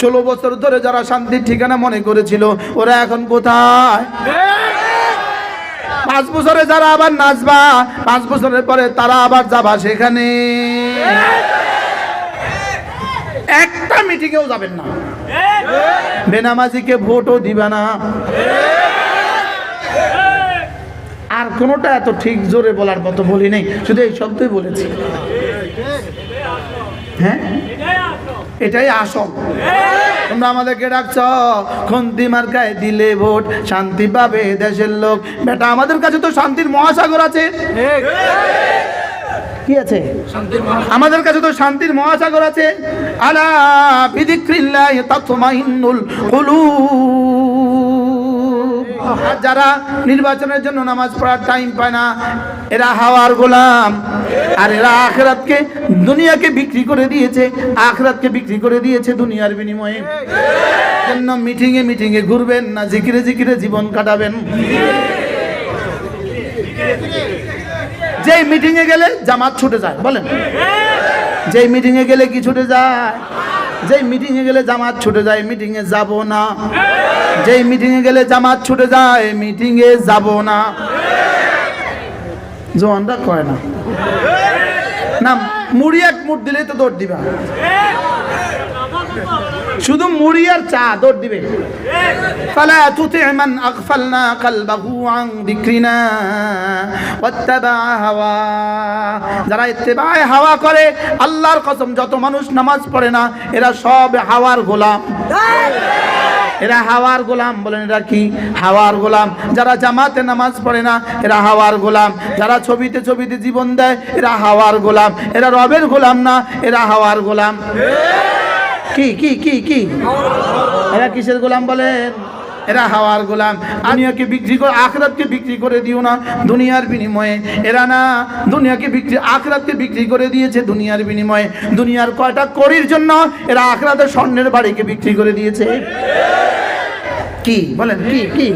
ষোলো বছর ধরে যারা শান্তির ঠিকানা মনে করেছিল, ওরা এখন কোথায়? পাঁচ বছরে যারা আবার নাচবা, পাঁচ বছরের পরে তারা আবার যাবা সেখানে। একটা মিটিংয়েও যাবেন না। বেনামাজিকে ভোটও দিবা না। আর কোনোটা এত ঠিক জোরে বলার মতো বলি নেই, শুধু এই শব্দই বলেছি। হ্যাঁ? এটাই আসল। তোমরা আমাদেরকে ডাকছ, খন্তি মার্কায় দিলে ভোট, শান্তি পাবে দেশের লোক। বেটা, আমাদের কাছে তো শান্তির মহাসাগর আছে। কি আছে? আমাদের কাছে তো শান্তির মহাসাগর আছে। আলা বিদিক্রিল্লাহ তাতমাইন্নুল কুলুব। যারা নির্বাচনের জন্য নামাজ পড়ার টাইম পায় না, এরা হাওয়ার গোলাম। আর এরা আখরাতকে, দুনিয়াকে বিক্রি করে দিয়েছে, আখরাতকে বিক্রি করে দিয়েছে দুনিয়ার বিনিময়ে। জন্য মিটিংয়ে মিটিংয়ে ঘুরবেন না, জিকিরে জিকিরে জীবন কাটাবেন। যেই মিটিংয়ে গেলে জামাত ছুটে যায়, বলেন। যেই মিটিংয়ে গেলে কি ছুটে যায়? যেই মিটিংয়ে গেলে জামাত ছুটে যায় মিটিংয়ে যাব না। যেই মিটিংয়ে গেলে জামাত ছুটে যায় মিটিংয়ে যাব না। জোয়ানরা কয় না? না, মুড়ি এক মুড় দিলেই তো দৌড় দিবা। শুধু মুড়ি আর চা দৌড় দিবে فلا تطع من أغفلنا قلبه عن ذكرنا واتبع هواه যারা ইত্তেবায় হাওয়া করে আল্লাহর কসম যত মানুষ নামাজ পড়ে না এরা সব হাওয়ার গোলাম এরা হাওয়ার গোলাম বলেন এরা কি হাওয়ার গোলাম যারা জামাতে নামাজ পড়ে না এরা হাওয়ার গোলাম যারা ছবিতে ছবিতে জীবন দেয় এরা হাওয়ার গোলাম এরা রবের গোলাম না এরা হাওয়ার গোলাম কি কি কি কি? এরা কিসের গোলাম বলেন এরা হাওয়ার গোলাম। দুনিয়াকে বিক্রি করে, আখরাতকে বিক্রি করে দিও না দুনিয়ার বিনিময়ে। এরা না দুনিয়াকে বিক্রি, আখরাতকে বিক্রি করে দিয়েছে দুনিয়ার বিনিময়ে। দুনিয়ার কয়টা করির জন্য এরা আখরাতের স্বর্ণের বাড়িকে বিক্রি করে দিয়েছে? কি? বলেন, কি কি?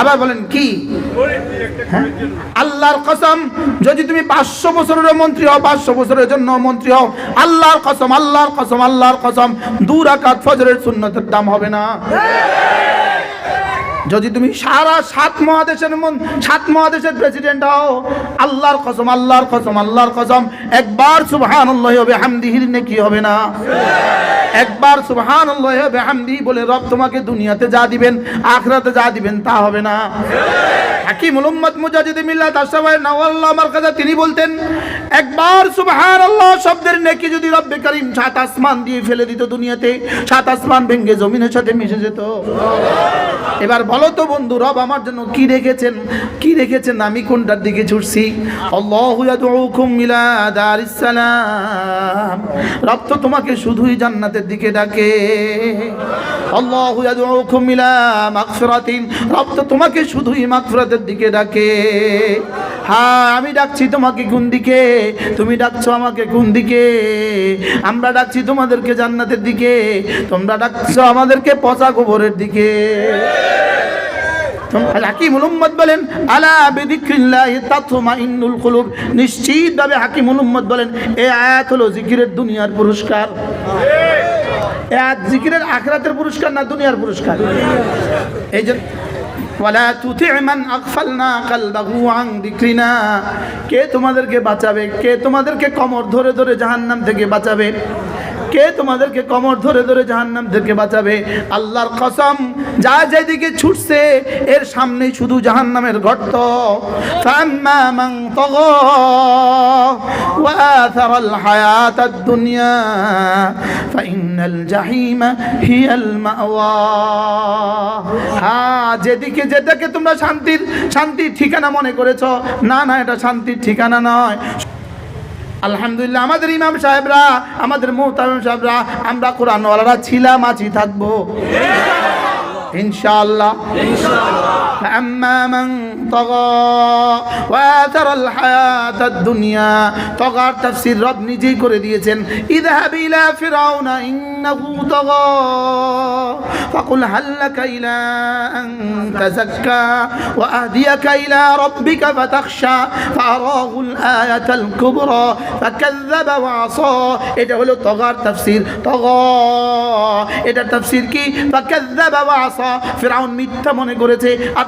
আবার বলেন, কি? হ্যাঁ? আল্লাহর কসম, যদি তুমি পাঁচশো বছরের মন্ত্রী হও, পাঁচশো বছরের জন্য মন্ত্রী হও, আল্লাহর কসম আল্লাহর কসম আল্লাহর কসম, দু রাকাত ফজরের সুন্নতের দাম হবে না। যদি তুমি সারা সাত মহাদেশের সাত মহাদেশের প্রেসিডেন্ট হও, আল্লাহর কসম আল্লাহর কসম আল্লাহর কসম, একবার সুবহানাল্লাহ হবে হামদিহির নেকি হবে না? একবার সুবহানাল্লাহ হবে হামদি বলে রব তোমাকে দুনিয়াতে যা দিবেন, আখরাতে যা দিবেন তা হবে না। হাকিমুল উম্মত মুজাহিদ মিল্লাত আশরাফায় নাওয়াল্লাহ আমার কাছে। তিনি বলতেন, একবার সুবহানাল্লাহ শব্দের নেকি যদি রব্বে করিম সাত আসমান দিয়ে ফেলে দিত দুনিয়াতে, সাত আসমান ভেঙে জমিনের সাথে মিশে যেত। এবার বলো তো বন্ধু, রব আমার জন্য কি রেখেছেন? কি রেখেছেন? আমি কোনটার দিকে ছুটছি? আল্লাহু ইয়াদউকুম ইলা দারিস সালাম। রব তো তোমাকে শুধুই জান্নাতের দিকে ডাকে। আল্লাহু ইয়াদউকুম ইলা মাগফিরাতিন। রব তো তোমাকে শুধুই মাগফিরাতের দিকে ডাকে। হ্যাঁ আমি ডাকছি তোমাকে কোন দিকে? তুমি ডাকছো আমাকে কোন দিকে? আমরা ডাকছি তোমাদেরকে জান্নাতের দিকে। তোমরা ডাকছো আমাদেরকে পচা গোবরের দিকে। বলেন জিকিরের দুনিয়ার পুরস্কার। জিকিরের আখরাতের পুরস্কার না দুনিয়ার পুরস্কার? কে তোমাদেরকে বাঁচাবে? কে তোমাদেরকে কমর ধরে ধরে জাহান্নাম থেকে বাঁচাবে? কে তোমাদেরকে কমর ধরে ধরে জাহান্নাম থেকে বাঁচাবে। আল্লাহর কসম, যা যেদিকে ছুটছে, এর সামনেই শুধু জাহান্নামের গর্ত। আল হায়াত দুনিয়া ফাইনাল জাহিমা হিয়াল মাওয়া। হ্যাঁ যেদিকে যেটাকে তোমরা শান্তির শান্তির ঠিকানা মনে করেছ, না না, এটা শান্তির ঠিকানা নয়। আলহামদুলিল্লাহ আমাদের ইমাম সাহেবরা আমাদের মোহতামিম সাহেবরা আমরা কোরআনওয়ালারা ছিলাম আছি থাকব। ইনশাআল্লাহ। فأما من طغى وآثر الحياة الدنيا طغى تفسير رب নিজেই করে দিয়েছেন اذهب إلى فرعون إنه طغى فقل هل لك إلى أن تزكى وأهديك إلى ربك فتخشى فأراه الآية الكبرى فكذب وعصى এটা হলো তগার তাফসীর তগা এটা তাফসীর কি ফাকাজ্জাবা ওয়াসা ফিরাউন মিথ্যা মনে করেছে আর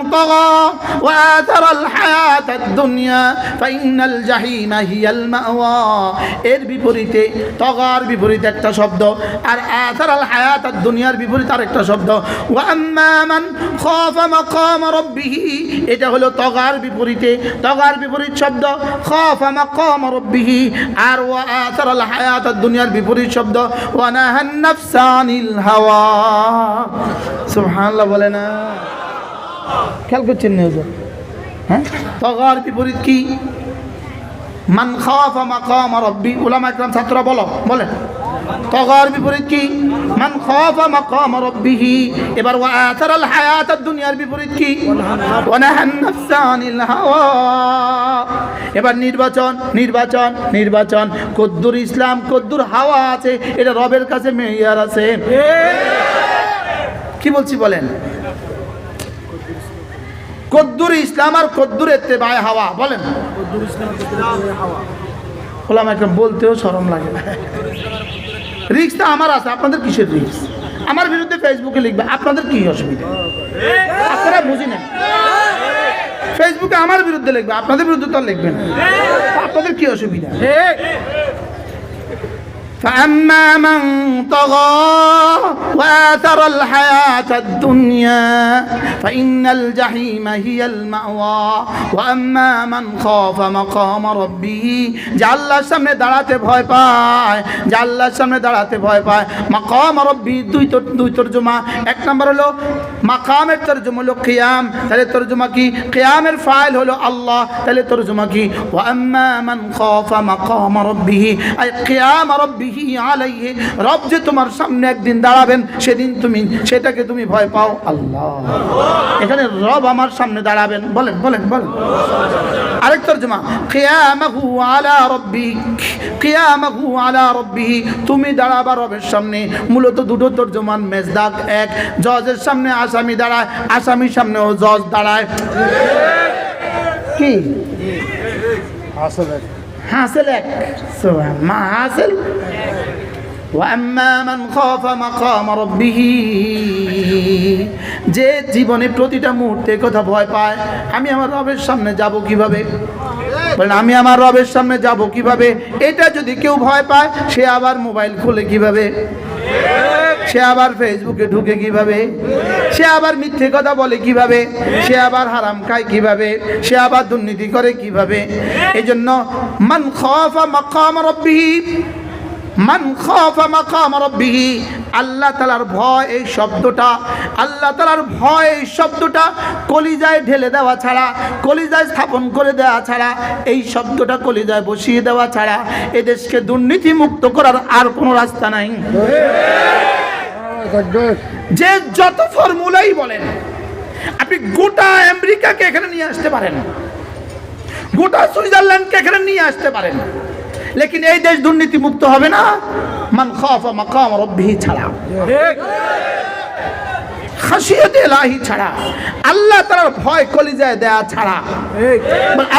طغى وآثر الحياة الدنيا فإن الجحيم هي المأوى এর বিপরীতে তগার বিপরীতে একটা শব্দ আর আথার আল হায়াত আর দুনিয়ার বিপরীতে আরেকটা শব্দ ওয়াম্মা মান খাফা মাকাম রাব্বিহি এটা হলো তগার বিপরীতে তগার বিপরীত শব্দ খাফা মাকাম রাব্বিহি আর ওয়া আথার আল হায়াত আর দুনিয়ার বিপরীত শব্দ ওয়া নাহান নাফসা আনিল হাওয়া সুবহানাল্লাহ বলে না খেয়াল করছেন না হ্যাঁ? তগার বিপরীত কি? মান খাফা মাকাম রাব্বি। উলামা ইকরাম ছাত্ররা বলো বলেন। তগার বিপরীত কি? মান খাফা মাকাম রাব্বিহি। এবার ওয়া আথারাল হায়াতাদ দুনিয়ার বিপরীত কি? ওয়া নাহান নাফসা আনিল হাওয়া। এবার নির্বাচন নির্বাচন নির্বাচন। কদ্দুর ইসলাম কদ্দুর হাওয়া আছে এটা রবের কাছে মেয়ার আছে। কি বলছি বলেন? কদ্দুর ইসলাম আর কদ্দুর এতে এত্তেবায় হাওয়া বলেন। ওলাম একটা বলতেও শরম লাগে রিক্সটা আমার আছে আপনাদের কিসের রিক্স আমার বিরুদ্ধে ফেসবুকে লিখবে আপনাদের কি অসুবিধা? আপনারা বুঝি না ফেসবুকে আমার বিরুদ্ধে লিখবে আপনাদের বিরুদ্ধে তো আর লিখবেন আপনাদের কি অসুবিধা? فأما من طغى وآثر الحياة الدنيا فإن الجحيم هي المأوى وأما من خاف مقام ربه জাল্লার সামনে দাঁড়াতে ভয় পায় জাল্লার সামনে দাঁড়াতে ভয় পায় মাকাম রব্বি দুই তর দুই তর্জমা এক নম্বর হলো মাকামের তর্জমা হলো কিয়াম তাহলে তর্জমা কি কিয়ামের ফাইল হলো আল্লাহ তাহলে তর্জমা কি ওয়াম্মা মান খাফা মাকাম রব্বিহি আই কিয়াম রব্বিহি আলাইহি। রব যে তোমার সামনে একদিন দাঁড়াবেন, সেদিন তুমি সেটাকে তুমি ভয় পাও। আল্লাহ। এখানে রব আমার সামনে দাঁড়াবেন। বলেন বলেন বলেন। আরেক তর্জমা, কিয়ামাহু আলা রব্বিক, কিয়ামাহু আলা রব্বিহি। তুমি দাঁড়াবা রবের সামনে। মূলত দুটো তর্জমান, মেজদাক এক, জজের সামনে আসামি দাঁড়ায়, আসামির সামনেও জজ দাঁড়ায়। কি? হাসেল এক মা হাসেল যে জীবনে প্রতিটা মুহূর্তে কথা ভয় পায়, আমি আমার রবের সামনে যাব কীভাবে? বলেন, আমি আমার রবের সামনে যাব কীভাবে? এটা যদি কেউ ভয় পায়, সে আবার মোবাইল খুলে কীভাবে? সে আবার ফেসবুকে ঢুকে কীভাবে? সে আবার মিথ্যে কথা বলে কীভাবে? সে আবার হারাম খায় কীভাবে? সে আবার দুর্নীতি করে কীভাবে? এই জন্য মান খাফা মাকাম রব্বিহি, মান খাফা মাকাম রব্বিহি, আল্লাহ তালার ভয় এই শব্দটা, আল্লাহ তালার ভয় এই শব্দটা কলিজায় ঢেলে দেওয়া ছাড়া, কলিজায় স্থাপন করে দেওয়া ছাড়া, এই শব্দটা কলিজায় বসিয়ে দেওয়া ছাড়া এদেশকে দুর্নীতি মুক্ত করার আর কোনো রাস্তা নাই। যে যত ফর্মুলাই বলেন আপনি গোটা আমেরিকাকে এখানে নিয়ে আসতে পারেন। গোটা সুইজারল্যান্ডকে এখানে নিয়ে আসতে পারেন। লেকিন এই দেশ দুর্নীতি মুক্ত হবে না। মান খাফা মাকাম রব্বিহি ছাড়া। খাসিয়ত এলাহি ছাড়া। আল্লাহ তালার ভয় কলিজায় দেয়া ছাড়া।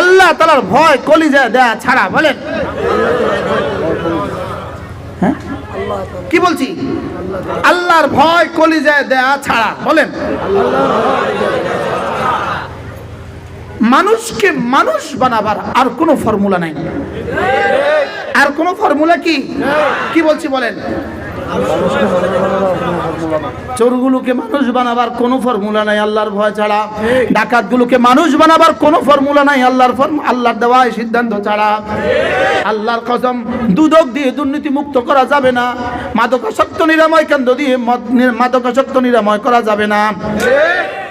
আল্লাহ তালার ভয় কলিজায় দেয়া ছাড়া বলেন? কি বলছি? আল্লাহর ভয় কলিজায় দেয়া ছাড়া, বলেন। মানুষকে মানুষ বানাবার আর কোনো ফর্মুলা নাই। আর কোনো ফর্মুলা কি? কি বলছি বলেন? চোরগুলোকে মানুষ বানাবার কোনো ফর্মুলা নাই, আল্লাহর ভয় ছাড়া। ডাকাতগুলোকে মানুষ বানাবার কোনো ফর্মুলা নাই, আল্লাহর ফর্ম আল্লাহর দেওয়া সিদ্ধান্ত ছাড়া। আল্লাহর কসম, দুদক দিয়ে দুর্নীতি মুক্ত করা যাবে না। মাদকাসক্ত নিরাময় কেন্দ্র দিয়ে মাদকাসক্ত নিরাময় করা যাবে না।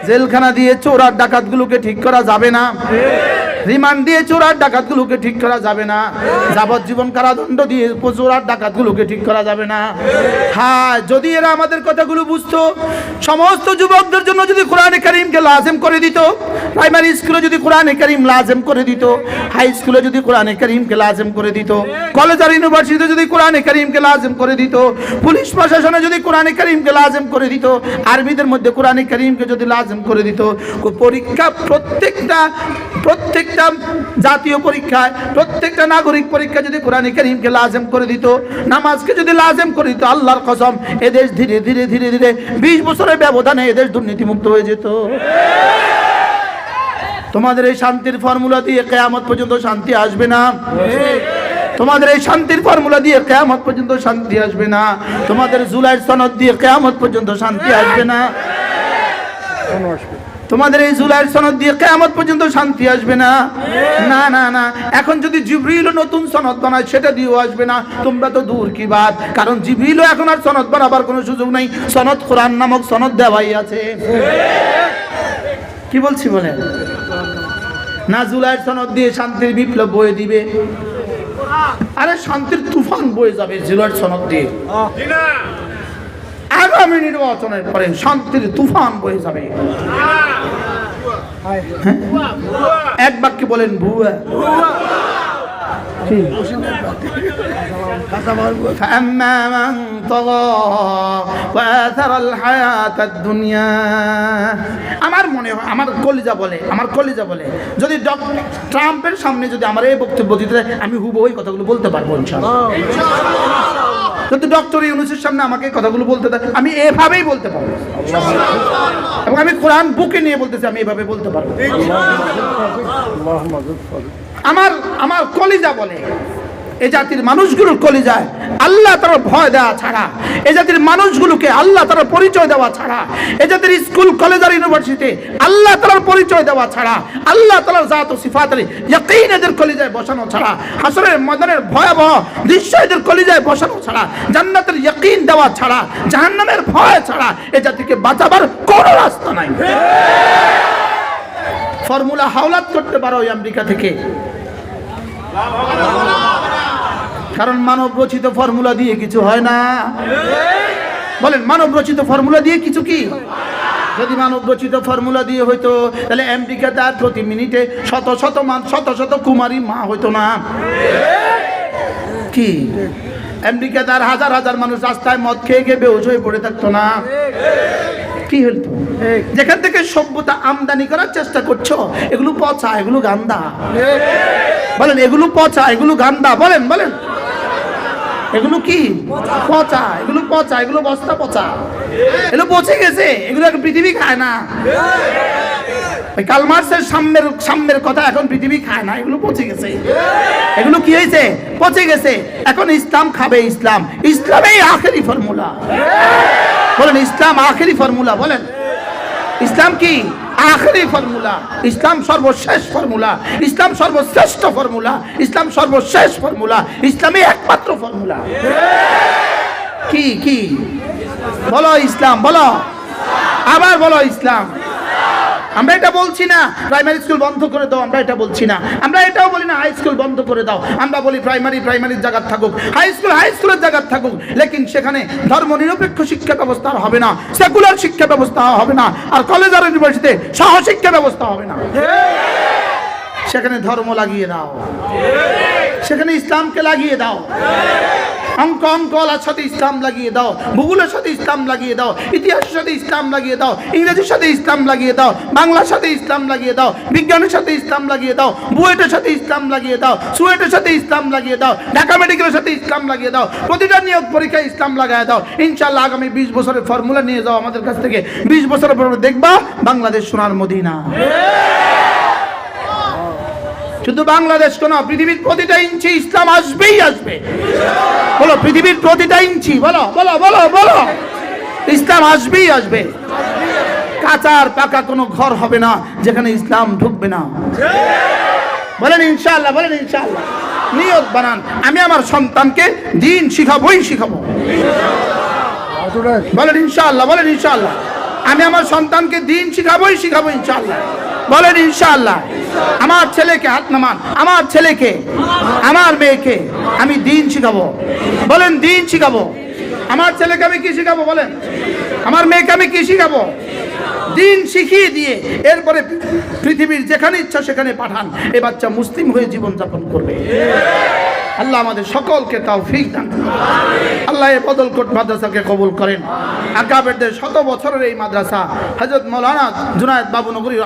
জেলখানা দিয়ে চোর আর ডাকাতগুলোকে ঠিক করা যাবে না। রিমান্ড দিয়ে চোর আর ডাকাতগুলোকে ঠিক করা যাবে না। যাবজ্জীবন কারাদণ্ড দিয়ে চোর আর ডাকাতগুলোকে ঠিক করা যাবে না। হ্যাঁ যদি এরা আমাদের কথাগুলো বুঝতো, সমস্ত যুবকদের জন্য যদি কোরআনে কারিমকে লাজেম করে দিত, প্রাইমারি স্কুলে যদি কোরআনে কারিম লাজেম করে দিত, হাই স্কুলে যদি কোরআনে কারিমকে লাজেম করে দিত, কলেজ আর ইউনিভার্সিটিতে যদি কোরআনে কারিমকে লাজেম করে দিত, পুলিশ প্রশাসনে যদি কোরআনে কারিমকে লাজেম করে দিত, আরবিদের মধ্যে কোরআনে কারিমকে যদি লাজেম করে দিত পরীক্ষা প্রত্যেকটা প্রত্যেকটা জাতীয় পরীক্ষায়। প্রত্যেকটা নাগরিক পরীক্ষা যদি কোরআনে কারিমকে লাজেম করে দিত, নামাজকে যদি লাজেম করে দিত, আল্লাহর কসম এদেশ ধীরে ধীরে ধীরে ধীরে বিশ বছরের ব্যবধানে এদেশ দুর্নীতিমুক্ত হয়ে যেত। তোমাদের এই শান্তির ফর্মুলা দিয়ে কেয়ামত পর্যন্ত শান্তি আসবে না। তোমাদের এই শান্তির ফর্মুলা দিয়ে কেয়ামত পর্যন্ত শান্তি আসবে না। তোমাদের জুলাই সনদ দিয়ে কেয়ামত পর্যন্ত শান্তি আসবে না। তোমাদের এই জুলাইয়ের সনদ দিয়ে কেয়ামত পর্যন্ত শান্তি আসবে না। না না না। এখন যদি জিবরিল নতুন সনদ বানায়, সেটা দিয়েও আসবে না। তোমরা তো দূর কি বাদ কারণ জিবরিলও এখন আর সনদ বানাবার কোনো সুযোগ নেই। সনদ কোরআন নামক সনদ দেওয়াই আছে। কি বলছি বলেন না, জুলাইয়ের সনদ দিয়ে শান্তির বিপ্লব বয়ে দিবে। আরে, শান্তির তুফান বয়ে যাবে জুলাইয়ের সনদ দিয়ে। আগামী নির্বাচনের পরে শান্তির তুফান বয়ে যাবে? এক বাক্যে বলেন ভুয়া فأما من طغى وآثر الحياة الدنيا আমার মনে হয় আমার কলিজা বলে আমার কলিজা বলে যদি ডক- ট্রাম্পের সামনে যদি আমার এই বক্তব্য দিতে দেয়, আমি হুব ওই কথাগুলো বলতে পারবো ইনশাআল্লাহ যদি ডক্টর ইউনুসের সামনে আমাকে কথাগুলো বলতে দেয়। আমি এভাবেই বলতে পারব। এবং আমি কোরআন বুকে নিয়ে বলতেছি আমি এভাবে বলতে পারব। আমার আমার কলিজা বলে। এ জাতির মানুষগুলোর কলিজায় আল্লাহ তার ভয় দেওয়া ছাড়া, এ জাতির মানুষগুলোকে আল্লাহ তার পরিচয় দেওয়া ছাড়া, এ জাতির স্কুল, কলেজ আর ইউনিভার্সিটি আল্লাহ তার পরিচয় দেওয়া ছাড়া, আল্লাহ তালার জাত ও সিফাতের ইয়াকিন এদের কলিজায় বসানো ছাড়া, হাসরের ময়দানের ভয়াবহ দৃশ্য এদের কলিজায় বসানো ছাড়া, জান্নাতের ইয়াকিন দেওয়া ছাড়া, জাহান্নামের ভয় ছাড়া এ জাতিকে বাঁচাবার কোনো রাস্তা নাই। ফর্মুলা হাওলাত করতে পারো আমেরিকা থেকে। কারণ মানব রচিত ফর্মুলা দিয়ে কিছু হয় না। বলেন মানব রচিত ফর্মুলা দিয়ে কিছু কি? যদি মানব রচিত ফর্মুলা দিয়ে হইতো, তাহলে আমেরিকা তার প্রতি মিনিটে শত শত মান, শত শত কুমারী মা হইতো না। কি? আমেরিকা তার হাজার হাজার মানুষ রাস্তায় মদ খেয়ে খেয়ে বেউস হয়ে পড়ে থাকতো না। কি হইতো? যেখান থেকে সভ্যতা আমদানি করার চেষ্টা করছ, এগুলো পচা, এগুলো গান্দা। বলেন, এগুলো পচা, এগুলো গান্দা। বলেন বলেন। এগুলো কি? পচা, এগুলো পচা, এগুলো বস্তা পচা। এগুলো পচে গেছে, এগুলো এখন পৃথিবী খায় না। ওই কালমার্সের সাম্যের সাম্যের কথা এখন পৃথিবী খায় না, এগুলো পচে গেছে। এগুলো কি হয়েছে? পচে গেছে। এখন ইসলাম খাবে ইসলাম। ইসলামেই আখেরি ফর্মুলা। বলেন, ইসলাম আখেরি ফর্মুলা, বলেন। ইসলাম কি? আখেরি ফর্মুলা। ইসলাম সর্বশেষ ফর্মুলা। ইসলাম সর্বশ্রেষ্ঠ ফর্মুলা। ইসলাম সর্বশেষ ফর্মুলা। ইসলামই একমাত্র ফর্মুলা। কি কি? বলো ইসলাম, বলো। আবার বলো ইসলাম। আমরা এটা বলছি না প্রাইমারি স্কুল বন্ধ করে দাও, আমরা এটা বলছি না। আমরা এটাও বলি না হাই স্কুল বন্ধ করে দাও। আমরা বলি প্রাইমারি প্রাইমারির জায়গা থাকুক। হাই স্কুল হাই স্কুলের জায়গা থাকুক। লেকিন সেখানে ধর্ম নিরপেক্ষ শিক্ষা ব্যবস্থা হবে না সেকুলার শিক্ষা ব্যবস্থা হবে না, আর কলেজ আর ইউনিভার্সিটিতে সহশিক্ষা ব্যবস্থা হবে না। সেখানে ধর্ম লাগিয়ে দাও। সেখানে ইসলামকে লাগিয়ে দাও। অঙ্ক অঙ্কলার সাথে ইসলাম লাগিয়ে দাও ভূগোলের সাথে ইসলাম লাগিয়ে দাও ইতিহাসের সাথে ইসলাম লাগিয়ে দাও ইংরেজির সাথে ইসলাম লাগিয়ে দাও বাংলার সাথে ইসলাম লাগিয়ে দাও বিজ্ঞানের সাথে ইসলাম লাগিয়ে দাও বুয়েটের সাথে ইসলাম লাগিয়ে দাও সুয়েটের সাথে ইসলাম লাগিয়ে দাও ঢাকা মেডিকেলের সাথে ইসলাম লাগিয়ে দাও প্রতিটা নিয়োগ পরীক্ষায় ইসলাম লাগায় দাও। ইনশাল্লাহ আগামী বিশ বছরের ফর্মুলা নিয়ে যাও আমাদের কাছ থেকে। বিশ বছরের পর দেখবা বাংলাদেশ সোনার মদিনা। শুধু বাংলাদেশ কেন পৃথিবীর প্রতিটা ইঞ্চি ইসলাম আসবেই আসবে। বলো, পৃথিবীর প্রতিটা ইঞ্চি, বলো বলো বলো বলো। ইসলাম আসবেই আসবে। কাঁচার পাকা কোনো ঘর হবে না, যেখানে ইসলাম ঢুকবে না। বলেন ইনশাল্লাহ বলেন ইনশাল্লাহ নিয়ত বানান, আমি আমার সন্তানকে দিন শিখাবোই শিখাবো। বলেন ইনশাল্লাহ বলেন ইনশাল্লাহ আমি আমার সন্তানকে দিন শিখাবোই শিখাবো ইনশাআল্লাহ। বলেন ইনশাআল্লাহ। আমার ছেলেকে হাত নামান। আমার ছেলেকে, আমার মেয়েকে আমি দিন শিখাবো। বলেন, দিন শিখাবো। আমার ছেলেকে আমি কি শিখাবো বলেন? আমার মেয়েকে আমি কি শিখাবো? দিন শিখিয়ে দিয়ে এরপরে পৃথিবীর যেখানে ইচ্ছা সেখানে পাঠান। এ বাচ্চা মুসলিম হয়ে জীবন যাপন করবে। আল্লাহ আমাদের সকলকে তাও ফিক দান আল্লাহ এ বদলকোট মাদ্রাসাকে কবুল করেন। আকাবেরদের শত বছরের এই মাদ্রাসা হজরত মৌলানা জুনায়দ বাবু নগরী